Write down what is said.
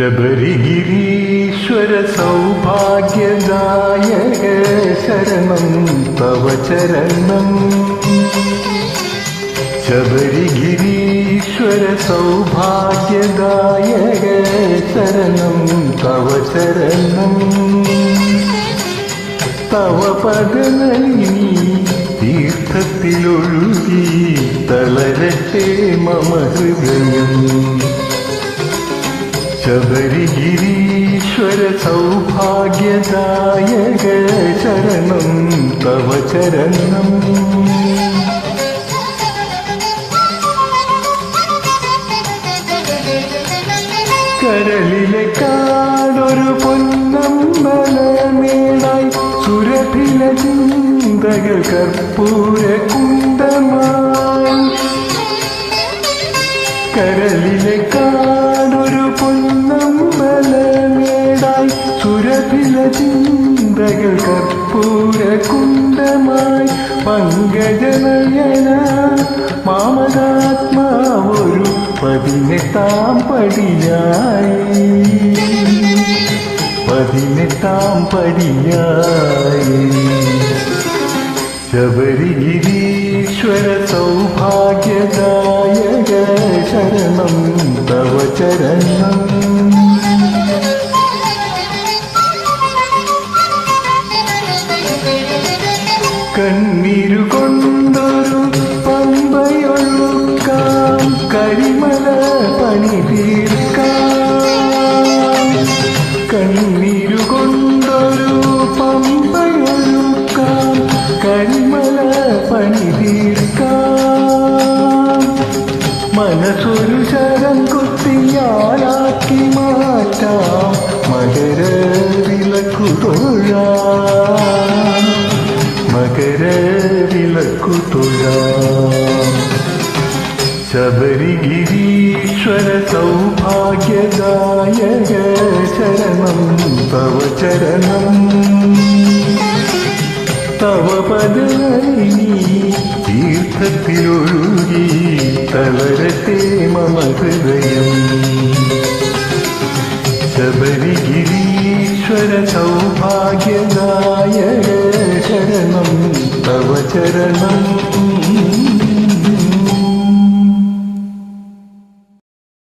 ശബരിഗിരീശ്വര സൗഭാഗ്യദായക ശരണം തവ ചരണം. ശബരിഗിരീശ്വര സൗഭാഗ്യദായക ശരണം തവ ചരണം. തവ പദനീ തീർത്ഥത്തിലൊഴുകി തളരട്ടെ മമ ഹൃദയം ശബരിഗിരീശ്വര സൗഭാഗ്യദായക ചരണം തവ ചരണം കരളിലെ കാടൊരു പൊന്നമ്പലമേടായി സുരഭില ചിന്തകൾ കർപ്പൂര കുണ്ടമായി കരളിലെ കാടൊരു പൊന്നമ്പലമേടായി സുരഭില ചിന്തകൾ കർപ്പൂര കുണ്ടമായി പങ്കജനയന മാമനാത്മാവൊരു പതിനെട്ടാം പടിയായി. പതിനെട്ടാം പടിയായി. ശബരിഗിരീശ്വര സൗഭാഗ്യദായക ശരണം തവ ചരണം കണ്ണീരു കൊണ്ടൊരു പമ്പയൊഴുക്കാം. കരിമല പണി തീർക്കാം കണ്ണീരു കൊണ്ടൊരു പമ്പയൊഴുക്കാം കരിമല പണി തീർക്കാം മനസ്സൊരു ശരം കുത്തിയാലാക്കി മാറ്റാം. മകര വിളക്കു തൊഴാം മകര വിളക്കു തൊഴാം ശബരിഗിരീശ്വര സൗഭാഗ്യദായക ശരണം തവ ചരണം തവ പദനളിനി തീർത്ഥത്തിലൊഴുകി തളരട്ടെ മമ ഹൃദയം ശബരിഗിരീശ്വര സൗഭാഗ്യദായക ശരണം തവ ചരണം